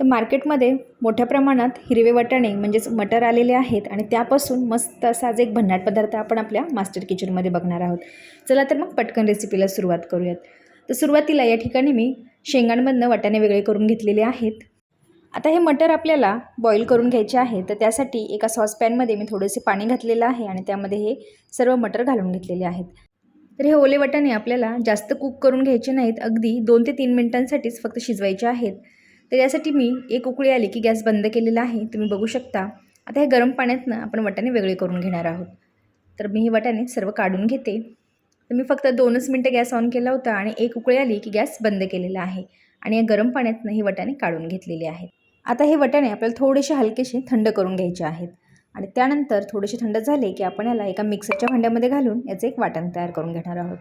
तर मार्केटमध्ये मोठ्या प्रमाणात हिरवे वाटाणे म्हणजेच मटर आलेले आहेत आणि त्यापासून मस्त असा आज एक भन्नाट पदार्थ आपण आपल्या मास्टर किचनमध्ये बघणार आहोत. चला तर मग पटकन रेसिपीला सुरुवात करूयात. तर सुरुवातीला या ठिकाणी मी शेंगांमधनं वाटाणे वेगळे करून घेतलेले आहेत. आता हे मटर आपल्याला बॉईल करून घ्यायचे आहे तर त्यासाठी एका सॉसपॅनमध्ये मी थोडेसे पाणी घातलेलं आहे आणि त्यामध्ये हे सर्व मटर घालून घेतलेले आहेत. तर हे ओले वाटाणे आपल्याला जास्त कुक करून घ्यायचे नाहीत अगदी दोन ते तीन मिनटांसाठीच फक्त शिजवायचे आहेत. तर यासाठी मी एक उकळी आली की गॅस बंद केलेला आहे तुम्ही बघू शकता. आता हे गरम पाण्यातनं आपण वाटाणे वेगळे करून घेणार आहोत. तर मी हे वाटाणे सर्व काढून घेते. तर मी फक्त दोनच मिनटं गॅस ऑन केला होता आणि एक उकळी आली की गॅस बंद केलेला आहे आणि या गरम पाण्यातनं हे वाटाणे काढून घेतलेले आहेत. आता हे वाटाणे आपल्याला थोडेसे हलकेसे थंड करून घ्यायचे आहेत आणि त्यानंतर थोडेसे थंड झाले की आपण याला एका मिक्सरच्या भांड्यामध्ये घालून याचं एक वाटण तयार करून घेणार आहोत.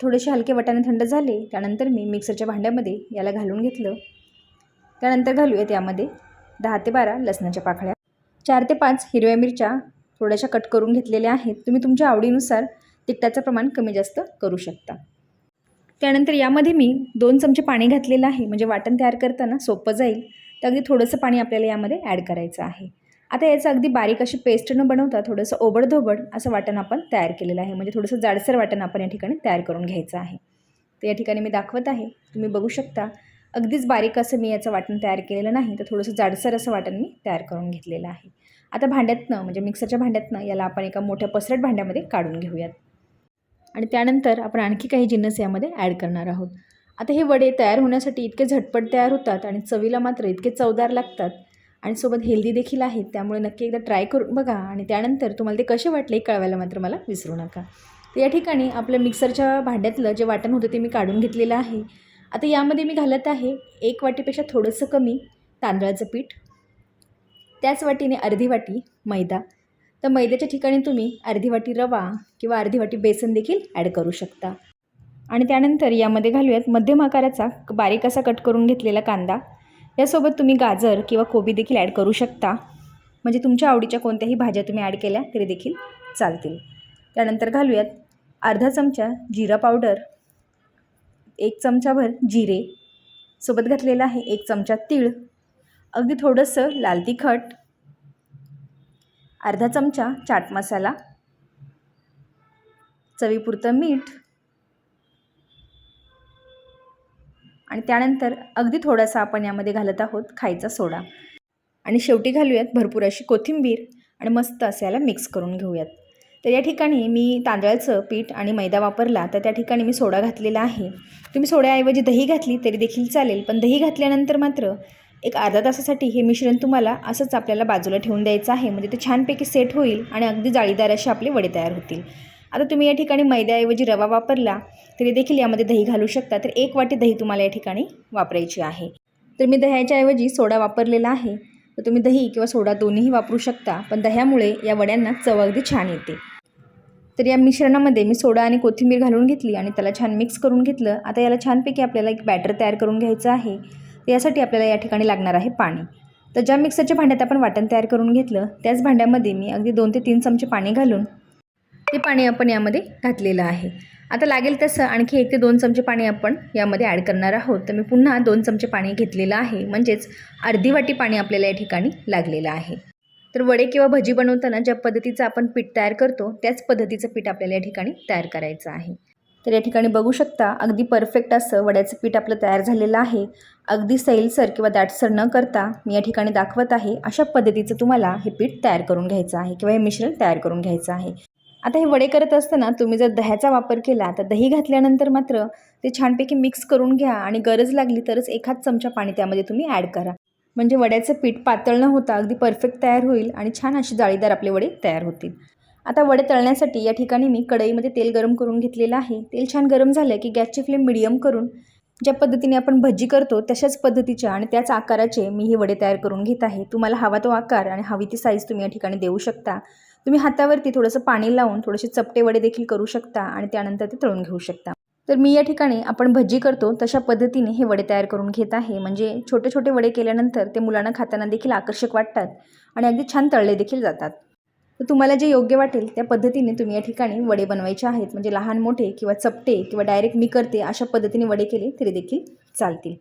थोडेसे हलके वाटाणे थंड झाले त्यानंतर मी मिक्सरच्या भांड्यामध्ये याला घालून घेतलं. त्यानंतर घालूयात यामध्ये दहा ते बारा लसणाच्या पाकळ्या. चार ते पाच हिरव्या मिरच्या थोड्याशा कट करून घेतलेल्या आहेत. तुम्ही तुमच्या आवडीनुसार तिखटाचं प्रमाण कमी जास्त करू शकता. त्यानंतर यामध्ये मी दोन चमचे पाणी घातलेलं आहे. म्हणजे वाटण तयार करताना सोपं जाईल. तर अगदी थोडंसं पाणी आपल्याला यामध्ये ॲड करायचं आहे. आता याचं अगदी बारीक अशी पेस्ट न बनवता थोडंसं ओबडधोबड असं वाटण आपण तयार केलेलं आहे. म्हणजे थोडंसं जाडसर वाटण आपण या ठिकाणी तयार करून घ्यायचं आहे. तर या ठिकाणी मी दाखवत आहे. तुम्ही बघू शकता अगदीच बारीक असं मी याचं वाटण तयार केलेलं नाही तर थोडंसं जाडसर असं वाटण मी तयार करून घेतलेलं आहे. आता भांड्यातनं म्हणजे मिक्सरच्या भांड्यातनं याला आपण एका मोठ्या पसरट भांड्यामध्ये काढून घेऊयात. आणि त्यानंतर आपण आणखी काही जिन्नस यामध्ये ॲड करणार आहोत. आता हे वडे तयार होण्यासाठी इतके झटपट तयार होतात आणि चवीला मात्र इतके चवदार लागतात आणि सोबत हेल्दी देखील आहेत त्यामुळे नक्की एकदा ट्राय करून बघा आणि त्यानंतर तुम्हाला ते कसे वाटले कळवायला मात्र मला विसरू नका. तर या ठिकाणी आपलं मिक्सरच्या भांड्यातलं जे वाटण होतं ते मी काढून घेतलेलं आहे. आता यामध्ये मी घालत आहे एक वाटीपेक्षा थोडंसं कमी तांदळाचं पीठ त्याच वाटीने अर्धी वाटी मैदा. तर मैद्याच्या ठिकाणी तुम्ही अर्धी वाटी रवा किंवा अर्धी वाटी बेसन देखील ॲड करू शकता. आणि त्यानंतर यामध्ये घालूयात मध्यम आकाराचा बारीक असा कट करून घेतलेला कांदा. यासोबत तुम्ही गाजर किंवा कोबी देखील ॲड करू शकता. म्हणजे तुमच्या आवडीच्या कोणत्याही भाज्या तुम्ही ॲड केल्या तरी देखील चालतील. त्यानंतर घालूयात अर्धा चमचा जिरा पावडर. एक चमचाभर जिरे. सोबत घातलेलं आहे एक चमचा तीळ. अगदी थोडंसं लाल तिखट. अर्धा चमचा चाट मसाला. चवीपुरतं मीठ. आणि त्यानंतर अगदी थोडासा आपण यामध्ये घालत आहोत खायचा सोडा. आणि शेवटी घालूयात भरपूर अशी कोथिंबीर आणि मस्त असं याला मिक्स करून घेऊयात. तर या ठिकाणी मी तांदळाचं पीठ आणि मैदा वापरला तर त्या ठिकाणी मी सोडा घातलेला आहे. तुम्ही सोड्याऐवजी दही घातली तरी देखील चालेल पण दही घातल्यानंतर मात्र एक अर्धा तासासाठी हे मिश्रण तुम्हाला असंच आपल्याला बाजूला ठेवून द्यायचं आहे. म्हणजे ते छानपैकी सेट होईल आणि अगदी जाळीदार असे आपले वडे तयार होतील. आता तुम्ही या ठिकाणी मैद्याऐवजी रवा वापरला तरी देखील यामध्ये दही घालू शकता. तर एक वाटी दही तुम्हाला या ठिकाणी वापरायची आहे. तर मी दह्याच्या ऐवजी सोडा वापरलेला आहे. तर तुम्ही दही किंवा सोडा दोन्हीही वापरू शकता पण दह्यामुळे या वड्यांना चव अगदी छान येते. तर या मिश्रणामध्ये मी सोडा आणि कोथिंबीर घालून घेतली आणि त्याला छान मिक्स करून घेतलं. आता याला छानपैकी आपल्याला एक बॅटर तयार करून घ्यायचं आहे. यासाठी आपल्याला या ठिकाणी लागणार आहे पाणी. तर ज्या मिक्सरच्या भांड्यात आपण वाटण तयार करून घेतलं त्याच भांड्यामध्ये मी अगदी दोन ते तीन चमचे पाणी घालून ते पाणी आपण यामध्ये घातलेलं आहे. आता लागेल तसं आणखी एक ते दोन चमचे पाणी आपण यामध्ये ॲड करणार आहोत. तर मी पुन्हा दोन चमचे पाणी घेतलेलं आहे. म्हणजेच अर्धी वाटी पाणी आपल्याला या ठिकाणी लागलेलं आहे. तर वडे किंवा भजी बनवताना ज्या पद्धतीचं आपण पीठ तयार करतो त्याच पद्धतीचं पीठ आपल्याला या ठिकाणी तयार करायचं आहे. तर या ठिकाणी बघू शकता अगदी परफेक्ट असं वड्याचं पीठ आपलं तयार झालेलं आहे. अगदी सैलसर किंवा दाटसर न करता मी या ठिकाणी दाखवत आहे अशा पद्धतीचं तुम्हाला हे पीठ तयार करून घ्यायचं आहे किंवा हे मिश्रण तयार करून घ्यायचं आहे. आता हे वडे करत असताना तुम्ही जर दह्याचा वापर केला तर दही घातल्यानंतर मात्र ते छानपैकी मिक्स करून घ्या आणि गरज लागली तरच एखाद चमचा पाणी त्यामध्ये तुम्ही ॲड करा. म्हणजे वड्याचं पीठ पातळ न होता अगदी परफेक्ट तयार होईल आणि छान अशी जाळीदार आपले वडे तयार होतील. आता वडे तळण्यासाठी या ठिकाणी मी कढईमध्ये तेल गरम करून घेतलेलं आहे. तेल छान गरम झालं की गॅसची फ्लेम मिडियम करून ज्या पद्धतीने आपण भजी करतो तशाच पद्धतीच्या आणि त्याच आकाराचे मी हे वडे तयार करून घेत आहे. तुम्हाला हवा तो आकार आणि हवी ती साईज तुम्ही या ठिकाणी देऊ शकता. तुम्ही हातावरती थोडंसं पाणी लावून थोडेसे चपटे वडे देखील करू शकता आणि त्यानंतर ते तळून घेऊ शकता. तर मी या ठिकाणी आपण भजी करतो तशा पद्धतीने हे वडे तयार करून घेत आहे. म्हणजे छोटे छोटे वडे केल्यानंतर ते मुलांना खाताना देखील आकर्षक वाटतात आणि अगदी छान तळले देखील जातात. तर तुम्हाला जे योग्य वाटेल त्या पद्धतीने तुम्ही या ठिकाणी वडे बनवायचे आहेत. म्हणजे लहान मोठे किंवा चपटे किंवा डायरेक्ट मी करते अशा पद्धतीने वडे केले तरी देखील चालतील.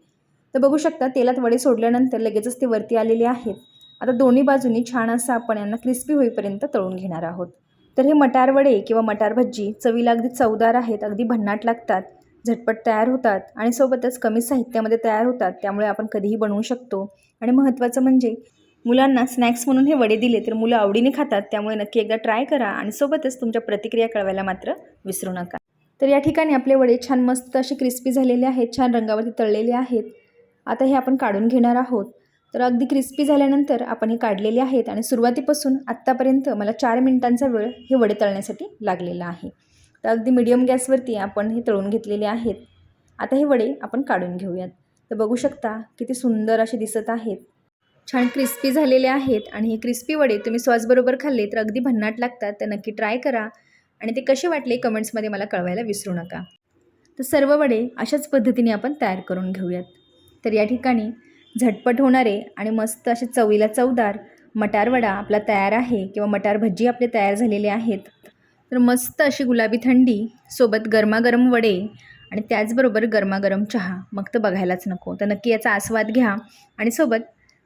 तर बघू शकता तेलात वडे सोडल्यानंतर लगेचच ते वरती आलेले आहेत. आता दोन्ही बाजूनी छान असं आपण यांना क्रिस्पी होईपर्यंत तळून घेणार आहोत. तर हे मटार वडे किंवा मटार भज्जी चवीला अगदी चवदार आहेत अगदी भन्नाट लागतात झटपट तयार होतात आणि सोबतच कमी साहित्यामध्ये तयार होतात त्यामुळे आपण कधीही बनवू शकतो. आणि महत्त्वाचं म्हणजे मुलांना स्नॅक्स म्हणून हे वडे दिले तर मुलं आवडीने खातात त्यामुळे नक्की एकदा ट्राय करा आणि सोबतच तुमच्या प्रतिक्रिया कळवायला मात्र विसरू नका. तर या ठिकाणी आपले वडे छान मस्त असे क्रिस्पी झालेले आहेत छान रंगावरती तळलेले आहेत. आता हे आपण काढून घेणार आहोत. तर अगदी क्रिस्पी झाल्यानंतर आपण हे काढलेले आहेत आणि सुरुवातीपासून आत्तापर्यंत मला चार मिनिटांचा वेळ हे वडे तळण्यासाठी लागलेला आहे. तर अगदी मिडियम गॅसवरती आपण हे तळून घेतलेले आहेत. आता हे वडे आपण काढून घेऊयात. तर बघू शकता किती सुंदर असे दिसत आहेत. छान क्रिस्पी झालेले आहेत आणि हे क्रिस्पी वडे तुम्ही सॉसबरोबर खाल्ले तर अगदी भन्नाट लागतात. तर नक्की ट्राय करा आणि ते कसे वाटले कमेंट्समध्ये मला कळवायला विसरू नका. तर सर्व वडे अशाच पद्धतीने आपण तयार करून घेऊयात. तर या ठिकाणी झटपट होणारे आणि मस्त असे चवीला चवदार मटार वडा आपला तयार आहे किंवा मटार भज्जी आपले तयार झालेले आहेत. तर मस्त अशी गुलाबी थंडी सोबत गरमागरम वडे आणि त्याचबरोबर गरमागरम चहा. मग तर बघायलाच नको. तर नक्की याचा आस्वाद घ्या आणि सोबत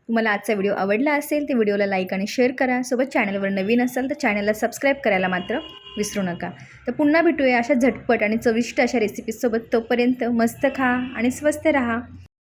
तुम्हाला आजचा व्हिडिओ आवडला असेल तर व्हिडिओला लाईक आणि शेअर करा. सोबत चॅनलवर नवीन असाल तर चॅनलला सबस्क्राईब करायला मात्र विसरू नका. तर पुन्हा भेटूया अशा झटपट आणि चविष्ट अशा रेसिपीसोबत तोपर्यंत मस्त खा आणि स्वस्त राहा.